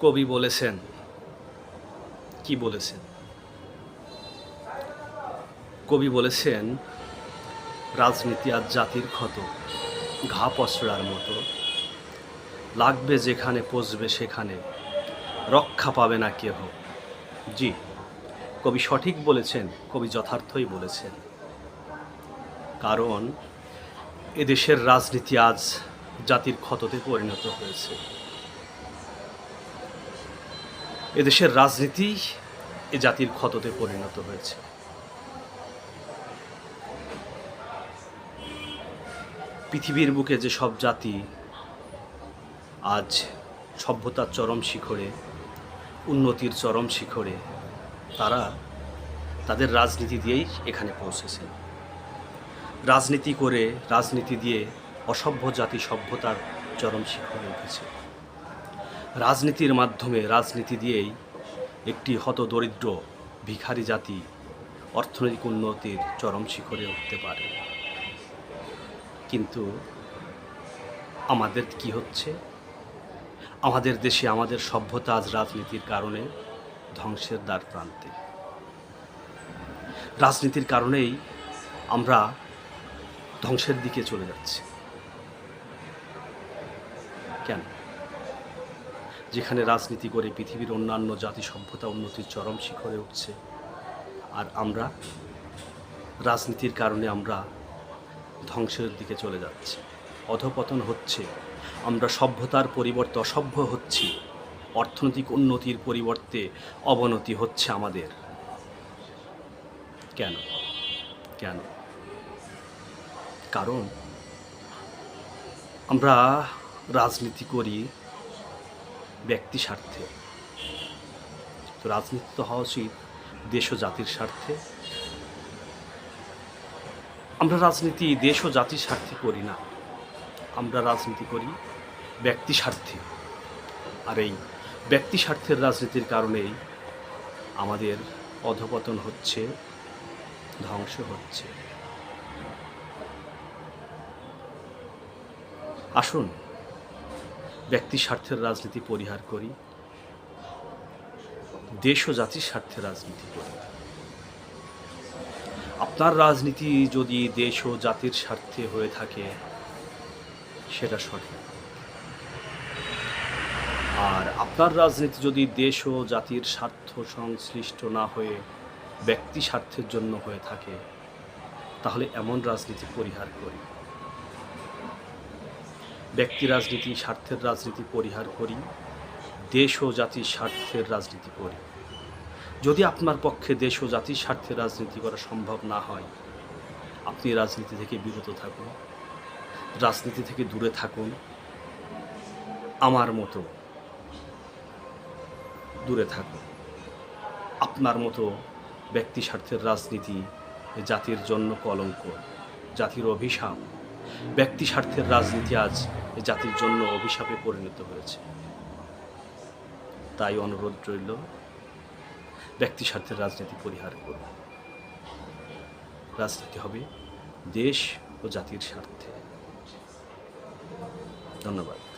কবি বলেছেন। কি বলেছেন? কবি বলেছেন, রাজনীতি আজ জাতির ক্ষত, ঘা পসড়ার মতো। লাগবে যেখানে পচবে সেখানে, রক্ষা পাবে না কেহ। জি, কবি সঠিক বলেছেন, কবি যথার্থই বলেছেন। কারণ এদেশের রাজনীতি আজ জাতির ক্ষততে পরিণত হয়েছে। এদেশের রাজনীতি এ জাতির ক্ষততে পরিণত হয়েছে। পৃথিবীর বুকে যে সব জাতি আজ সভ্যতার চরম শিখরে, উন্নতির চরম শিখরে, তারা তাদের রাজনীতি দিয়েই এখানে পৌঁছেছে রাজনীতি করে, রাজনীতি দিয়ে অসভ্য জাতি সভ্যতার চরম শিখরে উঠেছে। রাজনীতির মাধ্যমে রাজনীতি দিয়েই একটি হতদরিদ্র, ভিখারি জাতি অর্থনৈতিক উন্নতির চরম শিখরে উঠতে পারে। কিন্তু আমাদের কি হচ্ছে? আমাদের দেশে আমাদের সভ্যতা আজ রাজনীতির কারণে ধ্বংসের দ্বার প্রান্তে। রাজনীতির কারণেই আমরা ধ্বংসের দিকে চলে যাচ্ছি। কেন? যেখানে রাজনীতি করে পৃথিবীর অন্যান্য জাতি সভ্যতা উন্নতির চরম শিখরে উঠছে। আর আমরা রাজনীতির কারণে আমরা ধ্বংসের দিকে চলে যাচ্ছি। অধপতন হচ্ছে। আমরা সভ্যতার পরিবর্তে অসভ্য হচ্ছি। অর্থনৈতিক উন্নতির পরিবর্তে অবনতি হচ্ছে আমাদের। কেন? কেন? কারণ আমরা রাজনীতি করি ব্যক্তি স্বার্থে। তো রাজনীতি তো হওয়া উচিত, দেশ ও জাতির স্বার্থে। আমরা রাজনীতি, দেশ ও জাতির স্বার্থে করি না। আমরা রাজনীতি করি ব্যক্তি স্বার্থে। আর এই ব্যক্তি স্বার্থের রাজনীতির কারণেই আমাদের অধপতন হচ্ছে, ধ্বংস হচ্ছে। আসুন ব্যক্তি স্বার্থের রাজনীতি পরিহার করি। দেশ ও জাতির স্বার্থে রাজনীতি করি। আপনার রাজনীতি যদি দেশ ও জাতির স্বার্থে হয়ে থাকে, সেটা সঠিক। আর আপনার রাজনীতি যদি দেশ ও জাতির স্বার্থ সংশ্লিষ্ট না হয়ে ব্যক্তি স্বার্থের জন্য হয়ে থাকে, তাহলে এমন রাজনীতি পরিহার করি। ব্যক্তি রাজনীতি, স্বার্থের রাজনীতি পরিহার করি, দেশ ও জাতির স্বার্থের রাজনীতি করি। যদি আপনার পক্ষে দেশ ও জাতির স্বার্থে রাজনীতি করা সম্ভব না হয়, আপনি রাজনীতি থেকে বিরত থাকুন, রাজনীতি থেকে দূরে থাকুন, আমার মতো দূরে থাকুন। আপনার মতো ব্যক্তি স্বার্থের রাজনীতি, জাতির জন্য কলঙ্ক, জাতির অভিশাপ ব্যক্তি স্বার্থের রাজনীতি আজ জাতির জন্য অভিশাপে পরিণত হয়েছে। তাই অনুরোধ রইল, ব্যক্তি স্বার্থের রাজনীতি পরিহার করবে রাজনীতি হবে দেশ ও জাতির স্বার্থে। ধন্যবাদ।